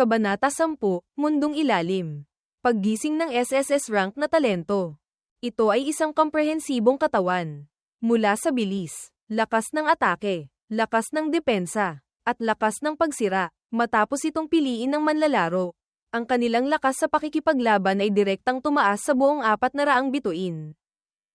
Kabanata 10, Mundong Ilalim. Paggising ng SSS rank na talento. Ito ay isang komprehensibong katawan. Mula sa bilis, lakas ng atake, lakas ng depensa, at lakas ng pagsira, matapos itong piliin ng manlalaro. Ang kanilang lakas sa pakikipaglaban ay direktang tumaas sa buong apat na raang bituin.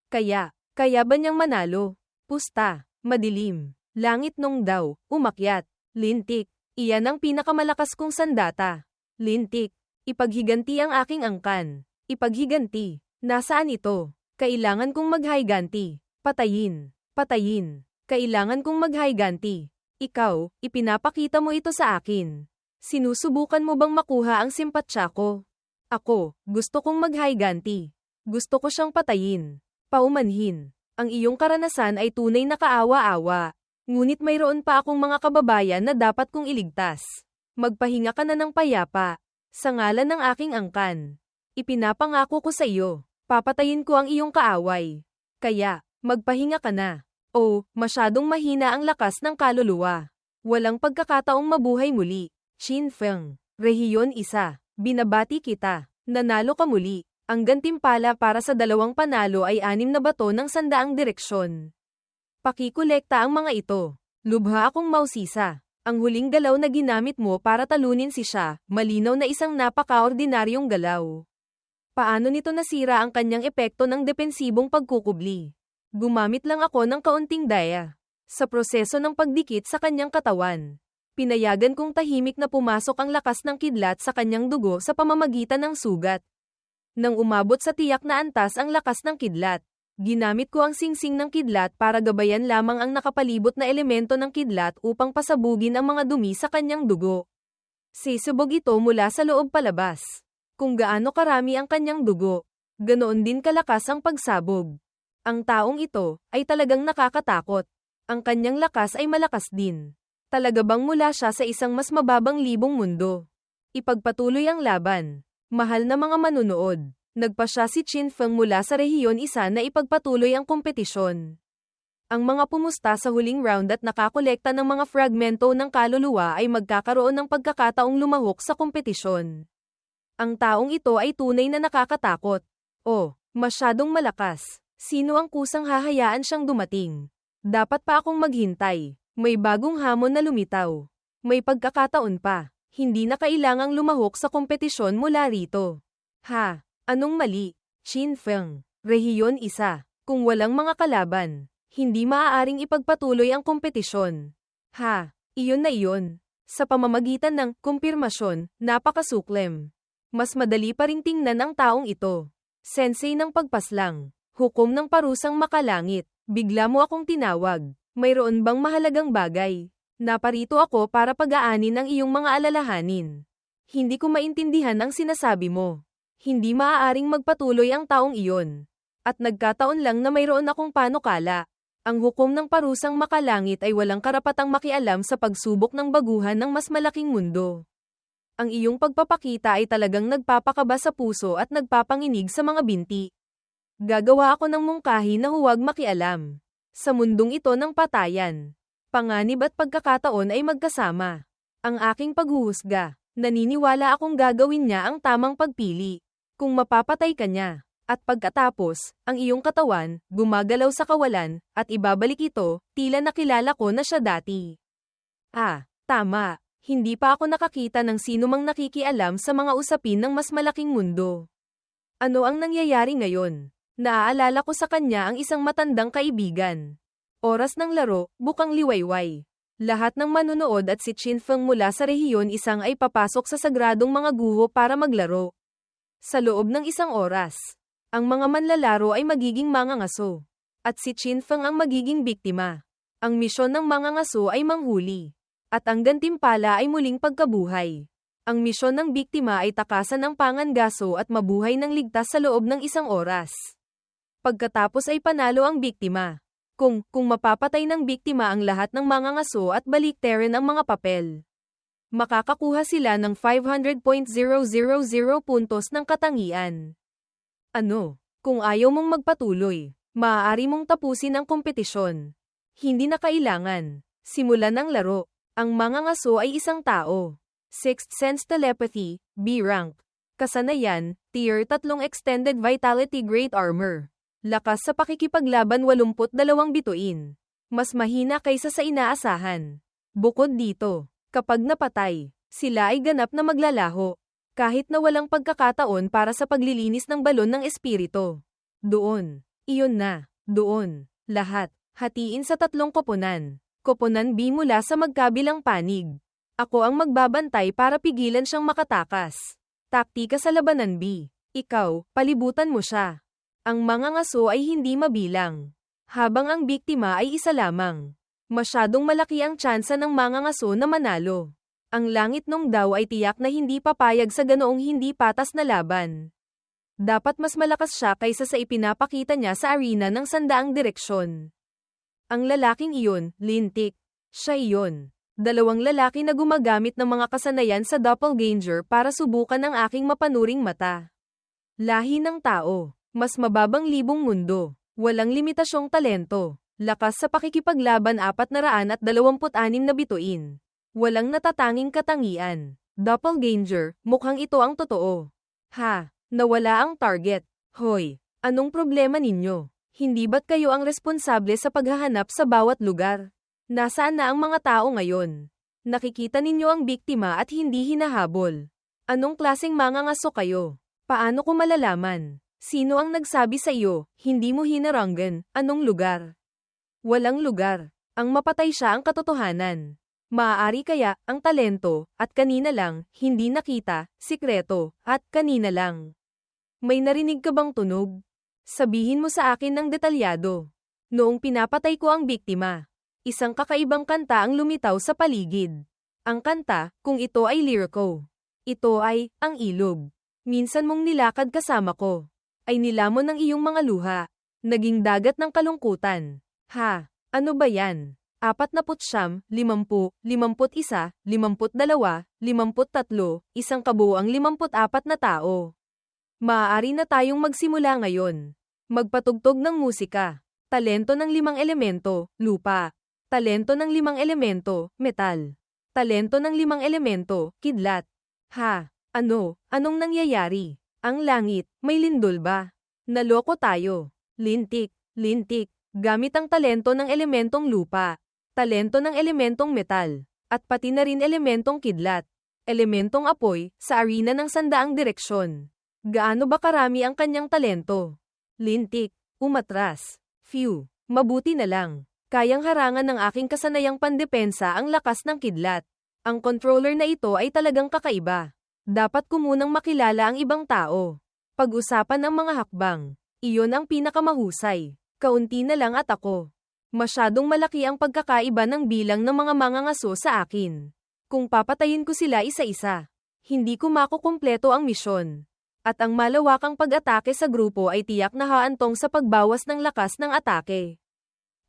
Kaya, kaya ba niyang manalo? Pusta, madilim, langit nung daw, umakyat, lintik, iyan ang pinakamalakas kong sandata. Lintik, ipaghiganti ang aking angkan. Ipaghiganti, nasaan ito? Kailangan kong maghayganti. Patayin, patayin. Kailangan kong maghayganti. Ikaw, ipinapakita mo ito sa akin. Sinusubukan mo bang makuha ang simpatsya ko? Ako, gusto kong maghayganti. Gusto ko siyang patayin. Paumanhin. Ang iyong karanasan ay tunay na kaawa-awa. Ngunit mayroon pa akong mga kababayan na dapat kong iligtas. Magpahinga ka na ng payapa. Sa ngalan ng aking angkan. Ipinapangako ko sa iyo. Papatayin ko ang iyong kaaway. Kaya, magpahinga ka na. Oh, masyadong mahina ang lakas ng kaluluwa. Walang pagkakataong mabuhay muli. Shin Feng. Rehiyon isa. Binabati kita. Nanalo ka muli. Ang gantimpala para sa dalawang panalo ay anim na bato ng sandaang direksyon. Pakikolekta ang mga ito. Lubha akong mausisa. Ang huling galaw na ginamit mo para talunin si siya, malinaw na isang napaka-ordinaryong galaw. Paano nito nasira ang kanyang epekto ng depensibong pagkukubli? Gumamit lang ako ng kaunting daya. Sa proseso ng pagdikit sa kanyang katawan. Pinayagan kong tahimik na pumasok ang lakas ng kidlat sa kanyang dugo sa pamamagitan ng sugat. Nang umabot sa tiyak na antas ang lakas ng kidlat, Ginamit ko ang singsing ng kidlat para gabayan lamang ang nakapalibot na elemento ng kidlat upang pasabugin ang mga dumi sa kanyang dugo. Sisubog ito mula sa loob palabas. Kung gaano karami ang kanyang dugo, ganoon din kalakas ang pagsabog. Ang taong ito ay talagang nakakatakot. Ang kanyang lakas ay malakas din. Talaga bang mula siya sa isang mas mababang libong mundo? Ipagpatuloy ang laban. Mahal na mga manunood. Nagpa siya si Chin Feng mula sa rehiyon isa na ipagpatuloy ang kompetisyon. Ang mga pumusta sa huling round at nakakolekta ng mga fragmento ng kaluluwa ay magkakaroon ng pagkakataong lumahok sa kompetisyon. Ang taong ito ay tunay na nakakatakot. O, masyadong malakas. Sino ang kusang hahayaan siyang dumating? Dapat pa akong maghintay. May bagong hamon na lumitaw. May pagkakataon pa. Hindi na kailangang lumahok sa kompetisyon mula rito. Ha, Anong mali? Shin Feng. Rehiyon isa. Kung walang mga kalaban, hindi maaaring ipagpatuloy ang kompetisyon. Ha, iyon na iyon. Sa pamamagitan ng kumpirmasyon, napakasuklem. Mas madali pa ring tingnan ang taong ito. Sensei ng pagpaslang. Hukom ng parusang makalangit. Bigla mo akong tinawag. Mayroon bang mahalagang bagay? Naparito ako para pag-aanin ang iyong mga alalahanin. Hindi ko maintindihan ang sinasabi mo hindi maaaring magpatuloy ang taong iyon. At nagkataon lang na mayroon akong panukala. Ang hukom ng parusang makalangit ay walang karapatang makialam sa pagsubok ng baguhan ng mas malaking mundo. Ang iyong pagpapakita ay talagang nagpapakaba sa puso at nagpapanginig sa mga binti. Gagawa ako ng mungkahi na huwag makialam. Sa mundong ito ng patayan, panganib at pagkakataon ay magkasama. Ang aking paghuhusga, naniniwala akong gagawin niya ang tamang pagpili. Kung mapapatay ka niya, at pagkatapos, ang iyong katawan, gumagalaw sa kawalan, at ibabalik ito, tila nakilala ko na siya dati. Ah, tama. Hindi pa ako nakakita ng sino mang nakikialam sa mga usapin ng mas malaking mundo. Ano ang nangyayari ngayon? Naaalala ko sa kanya ang isang matandang kaibigan. Oras ng laro, bukang liwayway. Lahat ng manunood at si Chin Feng mula sa rehiyon isang ay papasok sa sagradong mga guho para maglaro. Sa loob ng isang oras, ang mga manlalaro ay magiging mangangaso. At si Chin Feng ang magiging biktima. Ang misyon ng mangangaso ay manghuli. At ang gantimpala ay muling pagkabuhay. Ang misyon ng biktima ay takasan ng pangangaso at mabuhay ng ligtas sa loob ng isang oras. Pagkatapos ay panalo ang biktima. Kung, kung mapapatay ng biktima ang lahat ng mga ngaso at balikterin ang mga papel makakakuha sila ng 500.000 puntos ng katangian. Ano, kung ayaw mong magpatuloy, maaari mong tapusin ang kompetisyon. Hindi na kailangan. Simulan ang laro. Ang mga ngaso ay isang tao. Sixth Sense Telepathy, B rank. Kasanayan, Tier 3 Extended Vitality Great Armor. Lakas sa pakikipaglaban 82 bituin. Mas mahina kaysa sa inaasahan. Bukod dito, kapag napatay, sila ay ganap na maglalaho. Kahit na walang pagkakataon para sa paglilinis ng balon ng espiritu. Doon. Iyon na. Doon. Lahat. Hatiin sa tatlong koponan. Koponan B mula sa magkabilang panig. Ako ang magbabantay para pigilan siyang makatakas. Taktika sa labanan B. Ikaw, palibutan mo siya. Ang mga ngaso ay hindi mabilang. Habang ang biktima ay isa lamang. Masyadong malaki ang tsansa ng mga ngaso na manalo. Ang langit nung daw ay tiyak na hindi papayag sa ganoong hindi patas na laban. Dapat mas malakas siya kaysa sa ipinapakita niya sa arena ng sandaang direksyon. Ang lalaking iyon, lintik. Siya iyon. Dalawang lalaki na gumagamit ng mga kasanayan sa doppelganger para subukan ang aking mapanuring mata. Lahi ng tao. Mas mababang libong mundo. Walang limitasyong talento. Lakas sa pakikipaglaban 426 na bituin. Walang natatanging katangian. Doppelganger, mukhang ito ang totoo. Ha, nawala ang target. Hoy, anong problema ninyo? Hindi ba't kayo ang responsable sa paghahanap sa bawat lugar? Nasaan na ang mga tao ngayon? Nakikita ninyo ang biktima at hindi hinahabol. Anong klaseng mga ngaso kayo? Paano ko malalaman? Sino ang nagsabi sa iyo, hindi mo hinaranggan, anong lugar? Walang lugar. Ang mapatay siya ang katotohanan. Maaari kaya, ang talento, at kanina lang, hindi nakita, sikreto, at kanina lang. May narinig ka bang tunog? Sabihin mo sa akin ng detalyado. Noong pinapatay ko ang biktima, isang kakaibang kanta ang lumitaw sa paligid. Ang kanta, kung ito ay lyrico. Ito ay, ang ilog. Minsan mong nilakad kasama ko. Ay nilamon ng iyong mga luha. Naging dagat ng kalungkutan. Ha, ano ba yan? apat na putsyam, limampu, limamput isa, limamput dalawa, limamput tatlo, isang kabuang limamput apat na tao. Maaari na tayong magsimula ngayon. Magpatugtog ng musika. Talento ng limang elemento, lupa. Talento ng limang elemento, metal. Talento ng limang elemento, kidlat. Ha, ano, anong nangyayari? Ang langit, may lindol ba? Naloko tayo. Lintik, lintik, gamit ang talento ng elementong lupa talento ng elementong metal, at pati na rin elementong kidlat, elementong apoy, sa arena ng sandaang direksyon. Gaano ba karami ang kanyang talento? Lintik, umatras, few, mabuti na lang. Kayang harangan ng aking kasanayang pandepensa ang lakas ng kidlat. Ang controller na ito ay talagang kakaiba. Dapat ko munang makilala ang ibang tao. Pag-usapan ng mga hakbang. Iyon ang pinakamahusay. Kaunti na lang at ako. Masyadong malaki ang pagkakaiba ng bilang ng mga mangangaso sa akin. Kung papatayin ko sila isa-isa, hindi ko makukumpleto ang misyon. At ang malawakang pag-atake sa grupo ay tiyak na haantong sa pagbawas ng lakas ng atake.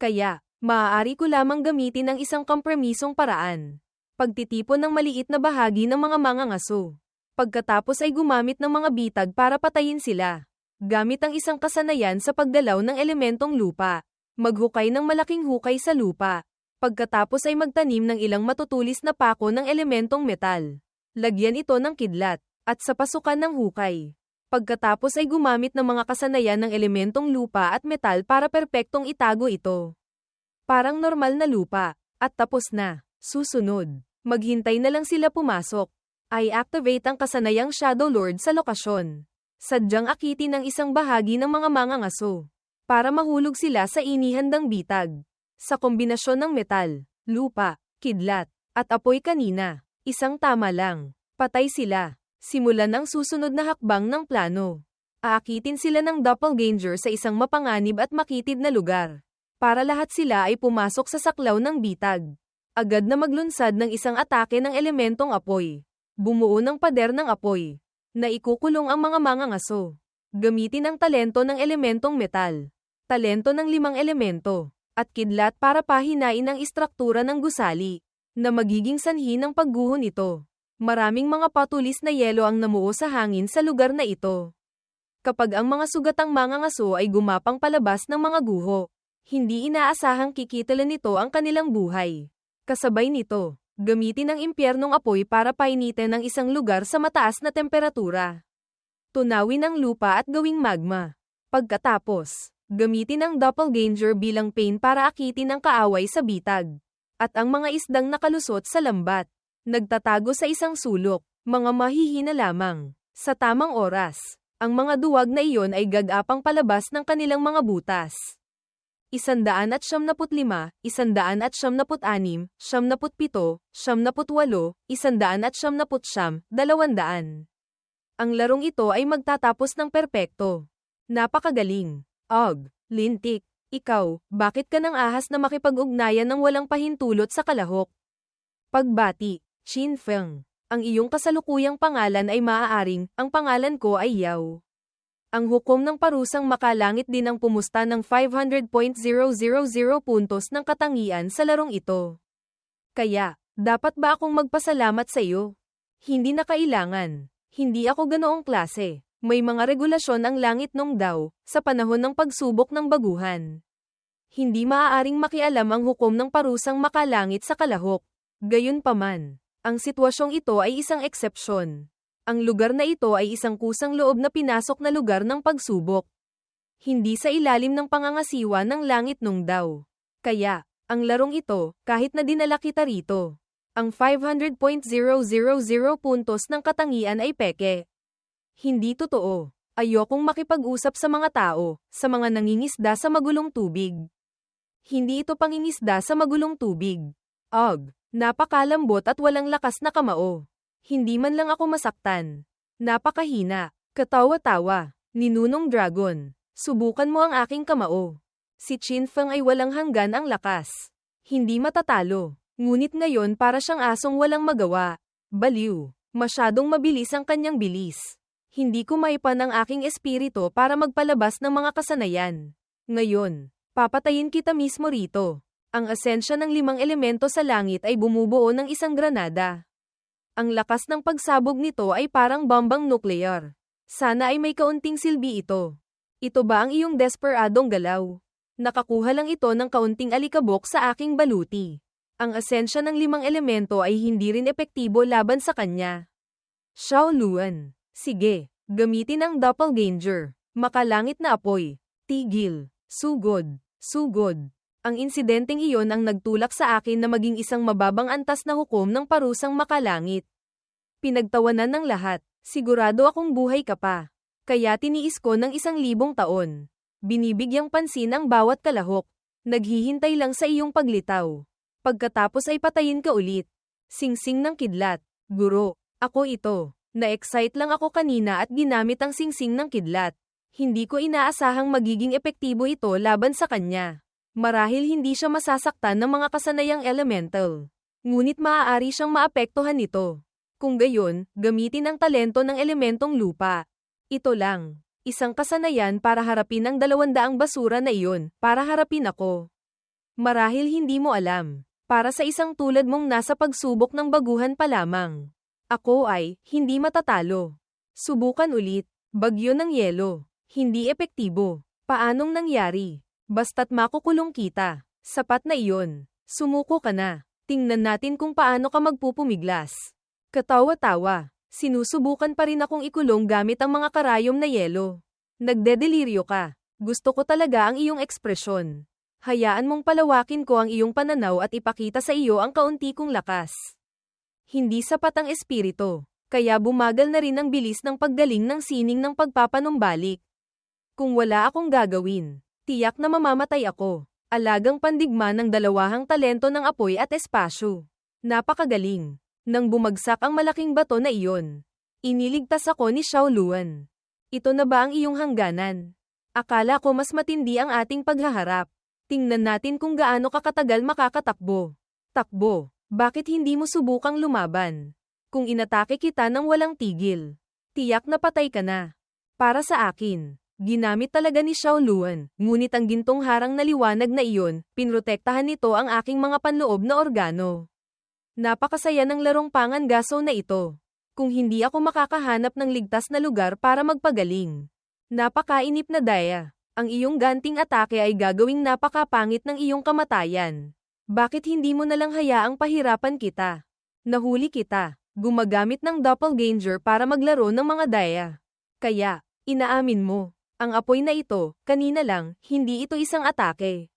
Kaya, maaari ko lamang gamitin ang isang kompromisong paraan. Pagtitipon ng maliit na bahagi ng mga mangangaso. Pagkatapos ay gumamit ng mga bitag para patayin sila. Gamit ang isang kasanayan sa pagdalaw ng elementong lupa maghukay ng malaking hukay sa lupa. Pagkatapos ay magtanim ng ilang matutulis na pako ng elementong metal. Lagyan ito ng kidlat, at sa pasukan ng hukay. Pagkatapos ay gumamit ng mga kasanayan ng elementong lupa at metal para perpektong itago ito. Parang normal na lupa, at tapos na. Susunod, maghintay na lang sila pumasok. Ay activate ang kasanayang Shadow Lord sa lokasyon. Sadyang akitin ng isang bahagi ng mga mangangaso para mahulog sila sa inihandang bitag. Sa kombinasyon ng metal, lupa, kidlat, at apoy kanina, isang tama lang. Patay sila. Simulan ang susunod na hakbang ng plano. Aakitin sila ng doppelganger sa isang mapanganib at makitid na lugar. Para lahat sila ay pumasok sa saklaw ng bitag. Agad na maglunsad ng isang atake ng elementong apoy. Bumuo ng pader ng apoy. Na ikukulong ang mga mangangaso. Gamitin ang talento ng elementong metal talento ng limang elemento, at kidlat para pahinain ang istruktura ng gusali, na magiging sanhi ng pagguho nito. Maraming mga patulis na yelo ang namuo sa hangin sa lugar na ito. Kapag ang mga sugatang mga ngaso ay gumapang palabas ng mga guho, hindi inaasahang kikitalan nito ang kanilang buhay. Kasabay nito, Gamitin ang impyernong apoy para painitin ang isang lugar sa mataas na temperatura. Tunawin ang lupa at gawing magma. Pagkatapos, gamitin ang doppelganger bilang pain para akitin ang kaaway sa bitag. At ang mga isdang nakalusot sa lambat. Nagtatago sa isang sulok, mga mahihina lamang. Sa tamang oras, ang mga duwag na iyon ay gagapang palabas ng kanilang mga butas. Isandaan at siyam naput lima, isandaan at siyam naput anim, siyam naput pito, siyam naput walo, isandaan at siyam naput siyam, dalawandaan. Ang larong ito ay magtatapos ng perpekto. Napakagaling. Og, lintik, ikaw, bakit ka nang ahas na makipag-ugnayan ng walang pahintulot sa kalahok? Pagbati, Chin Feng. Ang iyong kasalukuyang pangalan ay maaaring, ang pangalan ko ay Yao. Ang hukom ng parusang makalangit din ang pumusta ng 500.000 puntos ng katangian sa larong ito. Kaya, dapat ba akong magpasalamat sa iyo? Hindi na kailangan. Hindi ako ganoong klase. May mga regulasyon ang langit nung daw, sa panahon ng pagsubok ng baguhan. Hindi maaaring makialam ang hukom ng parusang makalangit sa kalahok. Gayunpaman, ang sitwasyong ito ay isang eksepsyon. Ang lugar na ito ay isang kusang loob na pinasok na lugar ng pagsubok. Hindi sa ilalim ng pangangasiwa ng langit nung daw. Kaya, ang larong ito, kahit na dinala kita rito, ang 500.000 puntos ng katangian ay peke. Hindi totoo. Ayokong makipag-usap sa mga tao, sa mga nangingisda sa magulong tubig. Hindi ito pangingisda sa magulong tubig. Og, napakalambot at walang lakas na kamao. Hindi man lang ako masaktan. Napakahina. Katawa-tawa. Ninunong dragon. Subukan mo ang aking kamao. Si Chin Feng ay walang hanggan ang lakas. Hindi matatalo. Ngunit ngayon para siyang asong walang magawa. Baliw. Masyadong mabilis ang kanyang bilis. Hindi ko maipan ang aking espiritu para magpalabas ng mga kasanayan. Ngayon, papatayin kita mismo rito. Ang asensya ng limang elemento sa langit ay bumubuo ng isang granada. Ang lakas ng pagsabog nito ay parang bombang nuklear. Sana ay may kaunting silbi ito. Ito ba ang iyong desperadong galaw? Nakakuha lang ito ng kaunting alikabok sa aking baluti. Ang asensya ng limang elemento ay hindi rin epektibo laban sa kanya. Xiao Luan. Sige, gamitin ang doppelganger. Makalangit na apoy. Tigil. Sugod. Sugod. Ang insidenteng iyon ang nagtulak sa akin na maging isang mababang antas na hukom ng parusang makalangit. Pinagtawanan ng lahat, sigurado akong buhay ka pa. Kaya tiniis ko ng isang libong taon. Binibigyang pansin ang bawat kalahok. Naghihintay lang sa iyong paglitaw. Pagkatapos ay patayin ka ulit. Singsing ng kidlat. Guro, ako ito. Na-excite lang ako kanina at ginamit ang singsing ng kidlat. Hindi ko inaasahang magiging epektibo ito laban sa kanya. Marahil hindi siya masasaktan ng mga kasanayang elemental. Ngunit maaari siyang maapektuhan nito. Kung gayon, gamitin ang talento ng elementong lupa. Ito lang. Isang kasanayan para harapin ang dalawandaang basura na iyon, para harapin ako. Marahil hindi mo alam. Para sa isang tulad mong nasa pagsubok ng baguhan pa lamang. Ako ay, hindi matatalo. Subukan ulit. Bagyo ng yelo. Hindi epektibo. Paanong nangyari? Basta't makukulong kita. Sapat na iyon. Sumuko ka na. Tingnan natin kung paano ka magpupumiglas. Katawa-tawa. Sinusubukan pa rin akong ikulong gamit ang mga karayom na yelo. Nagdedeliryo ka. Gusto ko talaga ang iyong ekspresyon. Hayaan mong palawakin ko ang iyong pananaw at ipakita sa iyo ang kaunti kong lakas. Hindi sapat ang espiritu, kaya bumagal na rin ang bilis ng paggaling ng sining ng pagpapanumbalik. Kung wala akong gagawin, Tiyak na mamamatay ako. Alagang pandigma ng dalawahang talento ng apoy at espasyo. Napakagaling. Nang bumagsak ang malaking bato na iyon. Iniligtas ako ni Xiao Luan. Ito na ba ang iyong hangganan? Akala ko mas matindi ang ating paghaharap. Tingnan natin kung gaano kakatagal makakatakbo. Takbo. Bakit hindi mo subukang lumaban? Kung inatake kita ng walang tigil. Tiyak na patay ka na. Para sa akin, Ginamit talaga ni Xiao Luan, ngunit ang gintong harang na liwanag na iyon, pinrotektahan nito ang aking mga panloob na organo. Napakasaya ng larong pangangaso na ito. Kung hindi ako makakahanap ng ligtas na lugar para magpagaling. Napakainip na daya. Ang iyong ganting atake ay gagawing napakapangit ng iyong kamatayan. Bakit hindi mo nalang hayaang pahirapan kita? Nahuli kita. Gumagamit ng doppelganger para maglaro ng mga daya. Kaya, inaamin mo, ang apoy na ito, kanina lang, hindi ito isang atake.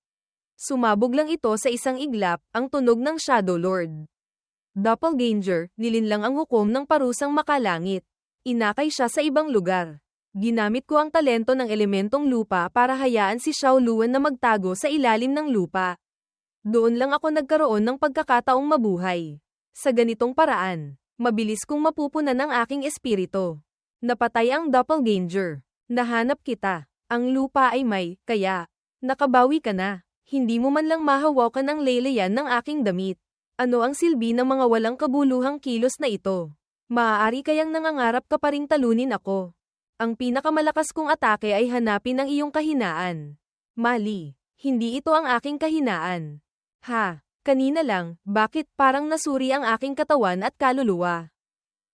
Sumabog lang ito sa isang iglap, ang tunog ng Shadow Lord. Doppelganger, nilinlang ang hukom ng parusang makalangit. Inakay siya sa ibang lugar. Ginamit ko ang talento ng elementong lupa para hayaan si Xiao Luan na magtago sa ilalim ng lupa. Doon lang ako nagkaroon ng pagkakataong mabuhay. Sa ganitong paraan, mabilis kong mapupunan ng aking espiritu. Napatay ang doppelganger. Nahanap kita. Ang lupa ay may, kaya, nakabawi ka na. Hindi mo man lang mahawakan ng leleyan ng aking damit. Ano ang silbi ng mga walang kabuluhang kilos na ito? Maaari kayang nangangarap ka pa ring talunin ako. Ang pinakamalakas kong atake ay hanapin ang iyong kahinaan. Mali, hindi ito ang aking kahinaan. Ha, kanina lang, bakit parang nasuri ang aking katawan at kaluluwa?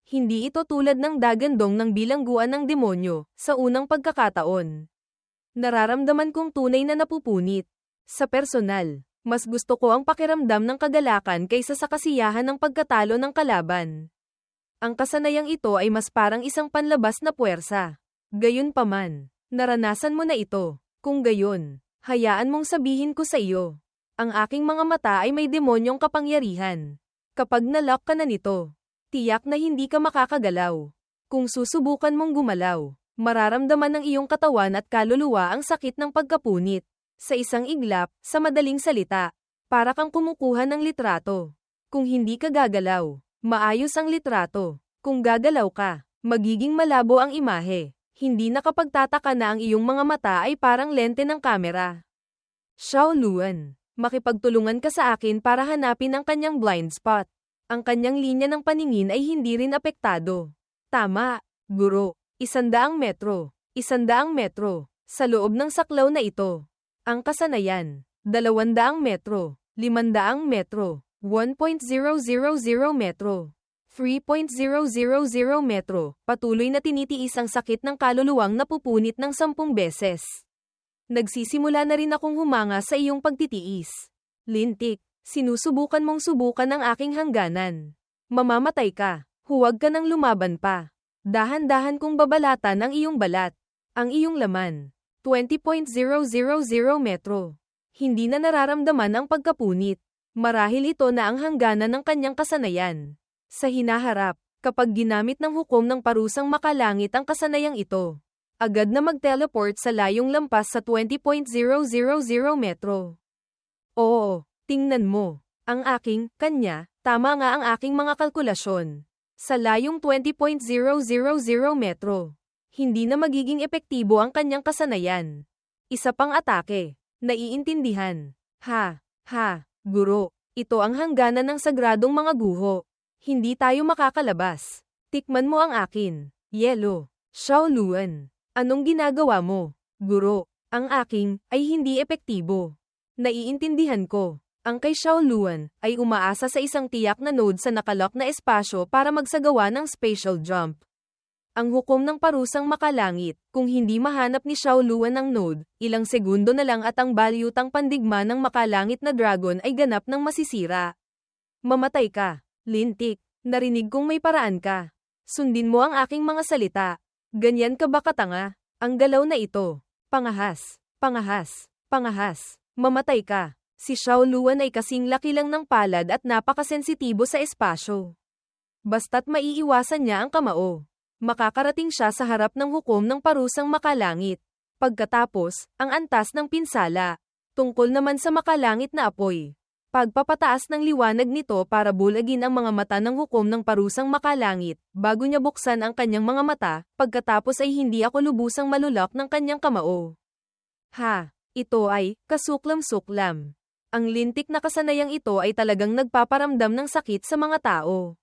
Hindi ito tulad ng dagandong ng bilangguan ng demonyo, sa unang pagkakataon. Nararamdaman kong tunay na napupunit. Sa personal, mas gusto ko ang pakiramdam ng kagalakan kaysa sa kasiyahan ng pagkatalo ng kalaban. Ang kasanayang ito ay mas parang isang panlabas na puwersa. Gayunpaman, naranasan mo na ito. Kung gayon, hayaan mong sabihin ko sa iyo. Ang aking mga mata ay may demonyong kapangyarihan. Kapag nalock ka na nito, tiyak na hindi ka makakagalaw. Kung susubukan mong gumalaw, mararamdaman ng iyong katawan at kaluluwa ang sakit ng pagkapunit. Sa isang iglap, sa madaling salita, para kang kumukuha ng litrato. Kung hindi ka gagalaw, maayos ang litrato. Kung gagalaw ka, magiging malabo ang imahe. Hindi nakapagtataka na ang iyong mga mata ay parang lente ng kamera. Xiao Luan, makipagtulungan ka sa akin para hanapin ang kanyang blind spot. Ang kanyang linya ng paningin ay hindi rin apektado. Tama, guro. Isandaang metro. Isandaang metro. Sa loob ng saklaw na ito. Ang kasanayan, 200 metro, 500 metro, 1.000 metro, 3.000 metro, patuloy na tinitiis ang sakit ng kaluluwang napupunit ng sampung beses. Nagsisimula na rin akong humanga sa iyong pagtitiis. Lintik, sinusubukan mong subukan ang aking hangganan. Mamamatay ka, huwag ka nang lumaban pa. Dahan-dahan kong babalatan ang iyong balat, ang iyong laman. 20.000 metro. Hindi na nararamdaman ang pagkapunit. Marahil ito na ang hangganan ng kanyang kasanayan. Sa hinaharap, kapag ginamit ng hukom ng parusang makalangit ang kasanayang ito, agad na mag-teleport sa layong lampas sa 20.000 metro. Oo, tingnan mo. Ang aking, kanya, tama nga ang aking mga kalkulasyon. Sa layong 20.000 metro hindi na magiging epektibo ang kanyang kasanayan. Isa pang atake. Naiintindihan. Ha, ha, guro. Ito ang hangganan ng sagradong mga guho. Hindi tayo makakalabas. Tikman mo ang akin. Yelo. Xiao Luan. Anong ginagawa mo? Guro. Ang aking ay hindi epektibo. Naiintindihan ko. Ang kay Xiao Luan ay umaasa sa isang tiyak na node sa nakalock na espasyo para magsagawa ng spatial jump. Ang hukom ng parusang makalangit, kung hindi mahanap ni Xiao Luan ang node, ilang segundo na lang at ang balyutang pandigma ng makalangit na dragon ay ganap ng masisira. Mamatay ka, lintik, narinig kong may paraan ka. Sundin mo ang aking mga salita. Ganyan ka ba katanga? Ang galaw na ito. Pangahas, pangahas, pangahas. Mamatay ka. Si Xiao Luan ay kasing laki lang ng palad at napakasensitibo sa espasyo. Basta't maiiwasan niya ang kamao makakarating siya sa harap ng hukom ng parusang makalangit. Pagkatapos, ang antas ng pinsala. Tungkol naman sa makalangit na apoy. Pagpapataas ng liwanag nito para bulagin ang mga mata ng hukom ng parusang makalangit, bago niya buksan ang kanyang mga mata, pagkatapos ay hindi ako lubusang malulak ng kanyang kamao. Ha, ito ay, kasuklam-suklam. Ang lintik na kasanayang ito ay talagang nagpaparamdam ng sakit sa mga tao.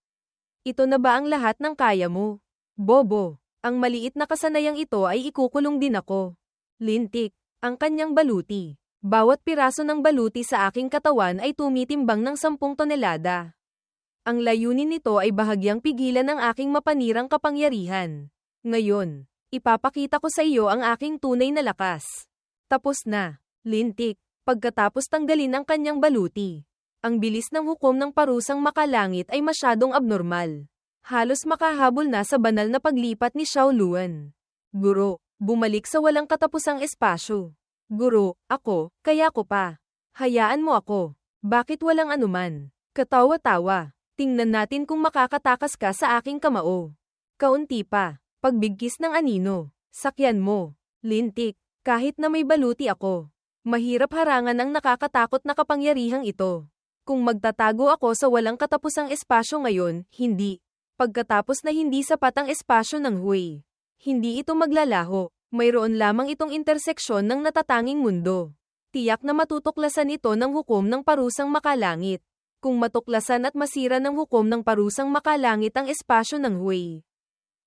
Ito na ba ang lahat ng kaya mo? Bobo, ang maliit na kasanayang ito ay ikukulong din ako. Lintik, ang kanyang baluti. Bawat piraso ng baluti sa aking katawan ay tumitimbang ng 10 tonelada. Ang layunin nito ay bahagyang pigilan ang aking mapanirang kapangyarihan. Ngayon, ipapakita ko sa iyo ang aking tunay na lakas. Tapos na, lintik, pagkatapos tanggalin ang kanyang baluti. Ang bilis ng hukom ng parusang makalangit ay masyadong abnormal. Halos makahabol na sa banal na paglipat ni Xiao Luan. Guro, bumalik sa walang katapusang espasyo. Guro, ako, kaya ko pa. Hayaan mo ako. Bakit walang anuman? Katawa-tawa. Tingnan natin kung makakatakas ka sa aking kamao. Kaunti pa. Pagbigkis ng anino. Sakyan mo. Lintik. Kahit na may baluti ako. Mahirap harangan ang nakakatakot na kapangyarihang ito. Kung magtatago ako sa walang katapusang espasyo ngayon, hindi. Pagkatapos na hindi sapat ang espasyo ng Hui. Hindi ito maglalaho. Mayroon lamang itong interseksyon ng natatanging mundo. Tiyak na matutuklasan ito ng hukom ng parusang makalangit. Kung matuklasan at masira ng hukom ng parusang makalangit ang espasyo ng Hui.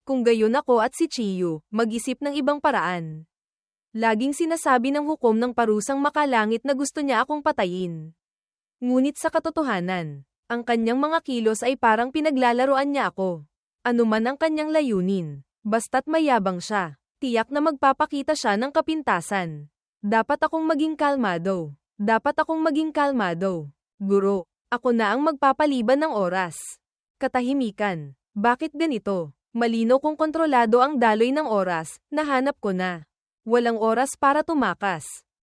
Kung gayon ako at si Chiyu, mag-isip ng ibang paraan. Laging sinasabi ng hukom ng parusang makalangit na gusto niya akong patayin. Ngunit sa katotohanan, ang kanyang mga kilos ay parang pinaglalaroan niya ako. Ano man ang kanyang layunin, basta't mayabang siya, tiyak na magpapakita siya ng kapintasan. Dapat akong maging kalmado. Dapat akong maging kalmado. Guro, ako na ang magpapaliban ng oras. Katahimikan. Bakit ganito? Malino kung kontrolado ang daloy ng oras, nahanap ko na. Walang oras para tumakas.